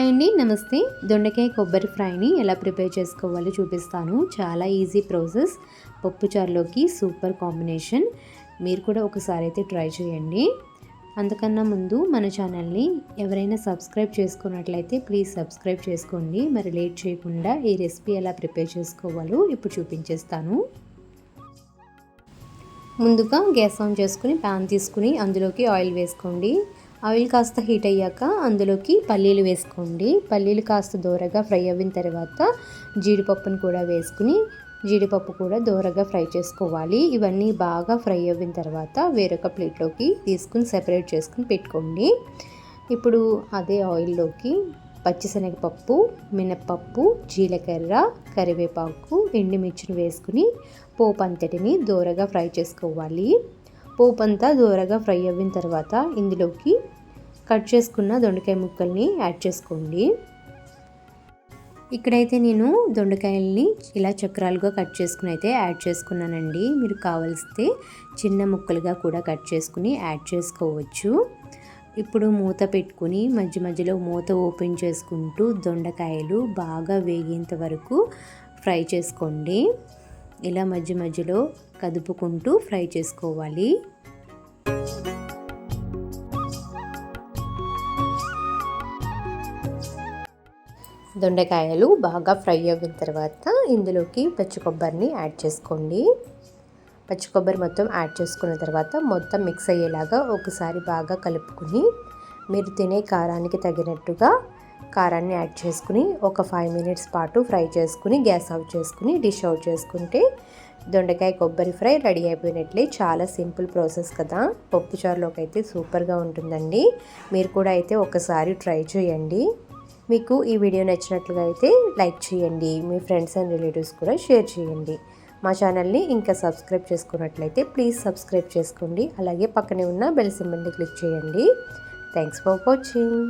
Hi అండి నమస్తే. దొండకాయ కొబ్బరి ఫ్రైని ఎలా ప్రిపేర్ చేసుకోవాలో చూపిస్తాను. చాలా ఈజీ ప్రాసెస్. పప్పుచారులోకి సూపర్ కాంబినేషన్. మీరు కూడా ఒకసారి అయితే ట్రై చేయండి. అంతకన్నా ముందు మన ఛానల్ని ఎవరైనా సబ్స్క్రైబ్ చేసుకున్నట్లయితే ప్లీజ్ సబ్స్క్రైబ్ చేసుకోండి. మరి లేట్ చేయకుండా ఈ రెసిపీ ఎలా ప్రిపేర్ చేసుకోవాలో ఇప్పుడు చూపించేస్తాను. ముందుగా గ్యాస్ ఆన్ చేసుకుని ప్యాన్ తీసుకుని అందులోకి ఆయిల్ వేసుకోండి. ఆయిల్ కాస్త హీట్ అయ్యాక అందులోకి పల్లీలు వేసుకోండి. పల్లీలు కాస్త దూరగా ఫ్రై అయిన తర్వాత జీడిపప్పును కూడా వేసుకుని జీడిపప్పు కూడా దూరగా ఫ్రై చేసుకోవాలి. ఇవన్నీ బాగా ఫ్రై అయిన తర్వాత వేరొక ప్లేట్లోకి తీసుకుని సెపరేట్ చేసుకుని పెట్టుకోండి. ఇప్పుడు అదే ఆయిల్లోకి పచ్చిశనగపప్పు మినప్పప్పు జీలకర్ర కరివేపాకు ఎండుమిర్చిని వేసుకుని పోపు అంతటిని దూరగా ఫ్రై చేసుకోవాలి. పోపు అంతా దూరగా ఫ్రై అయిన తర్వాత ఇందులోకి కట్ చేసుకున్న దొండకాయ ముక్కల్ని యాడ్ చేసుకోండి. ఇక్కడైతే నేను దొండకాయల్ని ఇలా చక్రాలుగా కట్ చేసుకుని అయితే యాడ్ చేసుకున్నానండి. మీరు కావలిస్తే చిన్న ముక్కలుగా కూడా కట్ చేసుకుని యాడ్ చేసుకోవచ్చు. ఇప్పుడు మూత పెట్టుకుని మధ్య మధ్యలో మూత ఓపెన్ చేసుకుంటూ దొండకాయలు బాగా వేగేంత వరకు ఫ్రై చేసుకోండి. ఇలా మధ్య మధ్యలో కదుపుకుంటూ ఫ్రై చేసుకోవాలి. దొండకాయలు బాగా ఫ్రై అయిన తర్వాత ఇందులోకి పచ్చి కొబ్బరిని యాడ్ చేసుకోండి. పచ్చి కొబ్బరి మొత్తం యాడ్ చేసుకున్న తర్వాత మొత్తం మిక్స్ అయ్యేలాగా ఒకసారి బాగా కలుపుకుని మీరు తినే కారానికి తగినట్టుగా కారాన్ని యాడ్ చేసుకుని ఒక ఫైవ్ మినిట్స్ పాటు ఫ్రై చేసుకుని గ్యాస్ ఆఫ్ చేసుకుని డిష్ అవుట్ చేసుకుంటే దొండకాయ కొబ్బరి ఫ్రై రెడీ అయిపోయినట్లే. చాలా సింపుల్ ప్రాసెస్ కదా. పప్పు చారులోకి అయితే సూపర్గా ఉంటుందండి. మీరు కూడా అయితే ఒకసారి ట్రై చేయండి. మీకు ఈ వీడియో నచ్చినట్లుగా అయితే లైక్ చేయండి మీ ఫ్రెండ్స్ అండ్ రిలేటివ్స్ కూడా షేర్ చేయండి. మా ఛానల్ని ఇంకా సబ్స్క్రైబ్ చేసుకున్నట్లయితే ప్లీజ్ సబ్స్క్రైబ్ చేసుకోండి. అలాగే పక్కనే ఉన్న బెల్ సింబల్ని క్లిక్ చేయండి. Thanks for watching